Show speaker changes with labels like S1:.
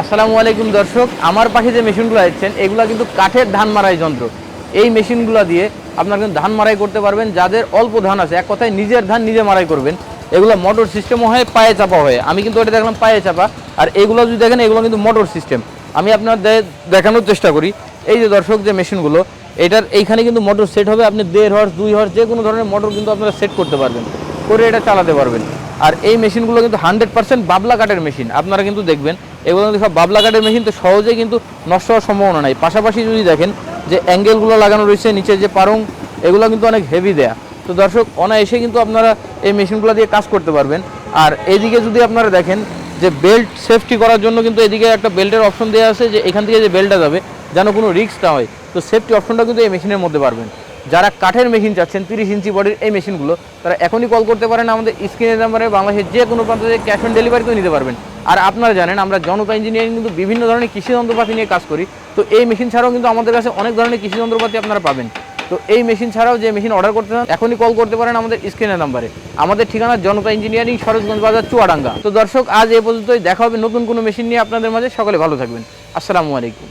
S1: আসসালামু আলাইকুম দর্শক, আমার পাশে যে মেশিনগুলো আসছেন এগুলো কিন্তু কাঠের ধান মারাই যন্ত্র। এই মেশিনগুলো দিয়ে আপনারা কিন্তু ধান মারাই করতে পারবেন, যাদের অল্প ধান আছে, এক কথায় নিজের ধান নিজে মারাই করবেন। এগুলো মোটর সিস্টেমও হয়, পায়ে চাপা হয়। আমি কিন্তু ওটা দেখলাম পায়ে চাপা। আর এগুলো যদি দেখেন, এগুলো কিন্তু মোটর সিস্টেম আমি আপনার দেখানোর চেষ্টা করি। এই যে দর্শক, যে মেশিনগুলো, এটার এইখানে কিন্তু মোটর সেট হবে। আপনি দেড় হর্স দুই হর্স যে কোনো ধরনের মোটর কিন্তু আপনারা সেট করতে পারবেন। করে এটা চালাতে পারবেন। আর এই মেশিনগুলো কিন্তু হান্ড্রেড পার্সেন্ট বাবলা কাঠের মেশিন আপনারা কিন্তু দেখবেন এগুলো কিন্তু সব বাবলা কাঠের মেশিন তো সহজে কিন্তু নষ্ট হওয়ার সম্ভাবনা নাই। পাশাপাশি যদি দেখেন যে অ্যাঙ্গেলগুলো লাগানো রয়েছে নিচে যে পারং, এগুলো কিন্তু অনেক হেভি দেয়া। তো দর্শক, অনায়াসে কিন্তু আপনারা এই মেশিনগুলো দিয়ে কাজ করতে পারবেন। আর এদিকে যদি আপনারা দেখেন যে বেল্ট সেফটি করার জন্য কিন্তু এদিকে একটা বেল্টের অপশন দেওয়া আছে যে এখান থেকে যে বেল্টটা যাবে, যেন কোনো না হয়। তো সেফটি অপশনটা কিন্তু এই মেশিনের মধ্যে পারবেন। যারা কাঠের মেশিন চাচ্ছেন, তিরিশ ইঞ্চি বডির এই মেশিনগুলো তারা এখনই কল করতে পারেন আমাদের স্ক্রিনের নাম্বারে বাংলাদেশের যে কোনো প্রান্ত থেকে ক্যাশ অন ডেলিভারি করে নিতে পারবেন। আর আপনারা জানেন, আমরা জনতা ইঞ্জিনিয়ারিং কিন্তু বিভিন্ন ধরনের কৃষি যন্ত্রপাতি নিয়ে কাজ করি। তো এই মেশিন ছাড়াও কিন্তু আমাদের কাছে অনেক ধরনের কৃষি যন্ত্রপাতি আপনারা পাবেন। তো এই মেশিন ছাড়াও যে মেশিন অর্ডার করতে চান, এখনই কল করতে পারেন আমাদের স্ক্রিনের নাম্বারে আমাদের ঠিকানা জনতা ইঞ্জিনিয়ারিং সরোজগঞ্জ বাজার, চুয়াডাঙ্গা। তো দর্শক, আজ এ পর্যন্তই, দেখা হবে নতুন কোনো মেশিন নিয়ে আপনাদের মাঝে। সকলে ভালো থাকবেন। আসসালামু আলাইকুম।